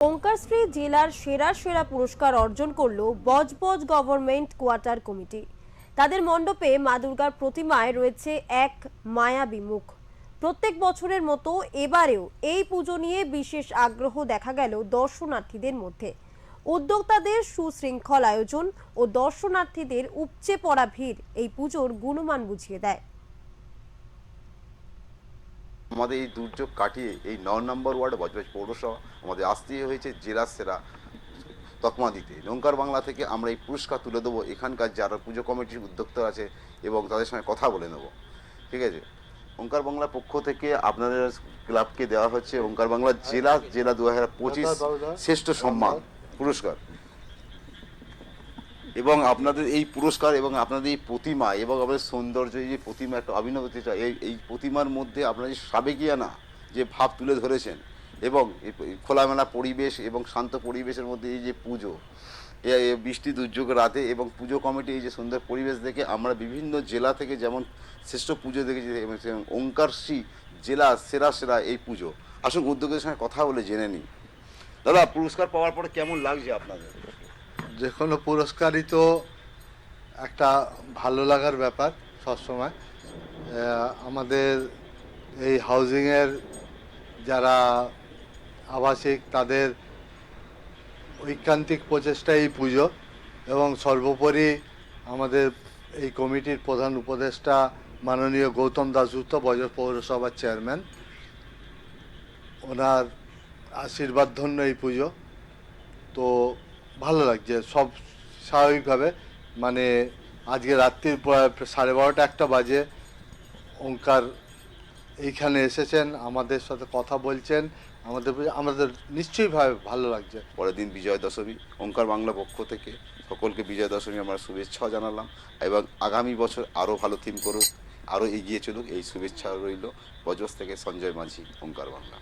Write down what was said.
ওঙ্কারশ্রী জেলার সেরা সেরা পুরস্কার অর্জন করল বজবজ গভর্নমেন্ট কোয়ার্টার কমিটি। তাদের মণ্ডপে মা দুর্গার প্রতিমায় রয়েছে এক মায়াবী মুখ। প্রত্যেক বছরের মতো এবারেও এই পুজো নিয়ে বিশেষ আগ্রহ দেখা গেল দর্শনার্থীদের মধ্যে। উদ্যোক্তাদের সুশৃঙ্খল আয়োজন ও দর্শনার্থীদের উপচে পড়া ভিড় এই পুজোর গুণমান বুঝিয়ে দেয়। আমাদের এই দুর্যোগ কাটিয়ে এই ন নম্বর ওয়ার্ড বজবজ পৌরসভা আমাদের আসতেই হয়েছে জেলা সেরা তকমা দিতে। লঙ্কার বাংলা থেকে আমরা এই পুরস্কার তুলে দেবো। এখানকার যারা পুজো কমিটির উদ্যোক্তা আছে এবং তাদের সঙ্গে কথা বলে নেব। ঠিক আছে? ওঙ্কার বাংলার পক্ষ থেকে আপনাদের ক্লাবকে দেওয়া হচ্ছে। ওঙ্কার বাংলা জেলা জেলা দু হাজার পঁচিশ শ্রেষ্ঠ সম্মান পুরস্কার। এবং আপনাদের এই পুরস্কার এবং আপনাদের এই প্রতিমা এবং আপনাদের সৌন্দর্য যে প্রতিমা, একটা অভিনবতা এই এই প্রতিমার মধ্যে আপনারা যে সাবেকিয়ানা যে ভাব তুলে ধরেছেন এবং খোলামেলা পরিবেশ এবং শান্ত পরিবেশের মধ্যে এই যে পুজো বৃষ্টি দুর্যোগ রাতে এবং পুজো কমিটি এই যে সুন্দর পরিবেশ দেখে আমরা বিভিন্ন জেলা থেকে যেমন শ্রেষ্ঠ পুজো দেখেছি ওঙ্কারশ্রী জেলা সেরা সেরা এই পুজো। আসুন উদ্যোগের সঙ্গে কথা বলে জেনে নিই। দাদা, পুরস্কার পাওয়ার পরে কেমন লাগছে আপনাদের? যে কোনো পুরস্কারই তো একটা ভালো লাগার ব্যাপার সবসময়। আমাদের এই হাউজিংয়ের যারা আবাসিক, তাদের ঐকান্তিক প্রচেষ্টা এই পুজো এবং সর্বোপরি আমাদের এই কমিটির প্রধান উপদেষ্টা মাননীয় গৌতম দাসগুপ্ত বজ পৌরসভার চেয়ারম্যান, ওনার আশীর্বাদ ধন্য এই পুজো। তো ভালো লাগছে, সব স্বাভাবিকভাবে। মানে আজকে রাত্রির প্রায় সাড়ে বারোটা একটা বাজে। ওঙ্কার এইখানে এসেছেন, আমাদের সাথে কথা বলছেন, আমাদের আমাদের নিশ্চয়ই ভাবে ভালো লাগছে। পরের দিন বিজয় দশমী ওঙ্কার বাংলা পক্ষ থেকে সকলকে বিজয় দশমী আমরা শুভেচ্ছা জানালাম এবং আগামী বছর আরও ভালো থিম করুক, আরও এগিয়ে চলুক, এই শুভেচ্ছা রইল বজস থেকে সঞ্জয় মাঝি, ওঙ্কার বাংলা।